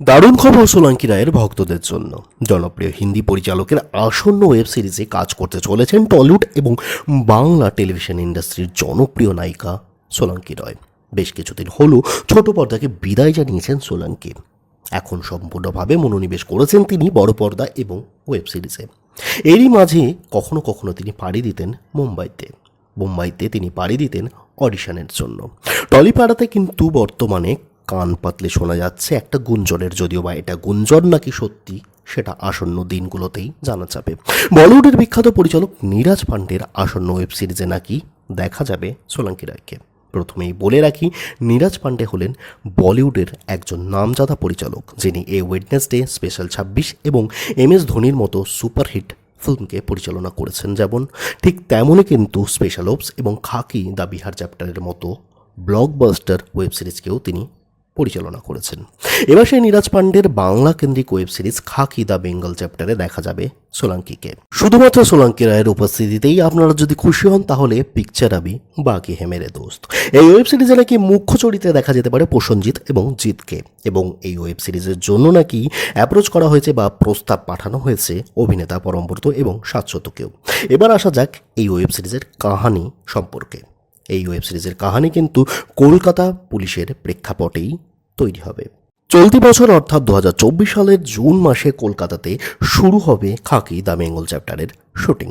দারুণ খবর সোলাঙ্কি রায়ের ভক্তদের জন্য। জনপ্রিয় হিন্দি পরিচালকের আসন্ন ওয়েব সিরিজে কাজ করতে চলেছেন টলিউড এবং বাংলা টেলিভিশন ইন্ডাস্ট্রির জনপ্রিয় নায়িকা সোলাঙ্কি রয়। বেশ কিছুদিন হলো ছোট পর্দাকে বিদায় জানিয়েছেন সোলাঙ্কি। এখন সম্পূর্ণভাবে মনোনিবেশ করেছেন তিনি বড় পর্দা এবং ওয়েব সিরিজে। এরই মাঝে কখনো কখনো তিনি পাড়ি দিতেন মুম্বাইতে। মুম্বাইতে তিনি পাড়ি দিতেন অডিশনের জন্য। টলিপাড়াতে কিন্তু বর্তমানে কান পাতলে শোনা যাচ্ছে একটা গুঞ্জনের, যদিও বা এটা গুঞ্জন নাকি সত্যি, সেটা আসন্ন দিনগুলোতেই জানা যাবে। বলিউডের বিখ্যাত পরিচালক নীরাজ পান্ডের আসন্ন ওয়েব সিরিজে নাকি দেখা যাবে সোলাঙ্কি রায়কে। প্রথমেই বলে রাখি, নীরাজ পান্ডে হলেন বলিউডের একজন নামজাদা পরিচালক, যিনি এ ওয়েডনেসডে, স্পেশাল ছাব্বিশ এবং এম এস ধোনির মতো সুপারহিট ফিল্মকে পরিচালনা করেছেন যেমন, ঠিক তেমনই কিন্তু স্পেশাল ওপস এবং খাকি দ্য বিহার চ্যাপ্টারের মতো ব্লকবাস্টার ওয়েব সিরিজকেও তিনি পরিচালনা করেছেন। এবার সেই নীরাজ পান্ডের বাংলা কেন্দ্রিক web series Khaki the Bengal চ্যাপ্টারে দেখা যাবে সোলাঙ্কিকে। শুধুমাত্র সোলাঙ্কি রায়ের উপস্থিতিতেই আপনারা যদি খুশি হন, তাহলে পিকচার আবি, বাকি হেমেরে দোস্ত। এই ওয়েব সিরিজে নাকি মুখ্য চরিত্রে দেখা যেতে পারে প্রসঞ্জিৎ এবং জিতকে এবং এই ওয়েব সিরিজের জন্য নাকি অ্যাপ্রোচ করা হয়েছে বা প্রস্তাব পাঠানো হয়েছে অভিনেতা পরমব্রত এবং শাশ্বতকেও এবার আসা যাক এই ওয়েব সিরিজের কাহানি সম্পর্কে। এই ওয়েব সিরিজের কাহানি কিন্তু কলকাতা পুলিশের প্রেক্ষাপটেই তৈরি হবে। চলতি বছর অর্থাৎ দু হাজার চব্বিশ সালের জুন মাসে কলকাতাতে শুরু হবে খাকি দ্য বেঙ্গল চ্যাপ্টারের শুটিং।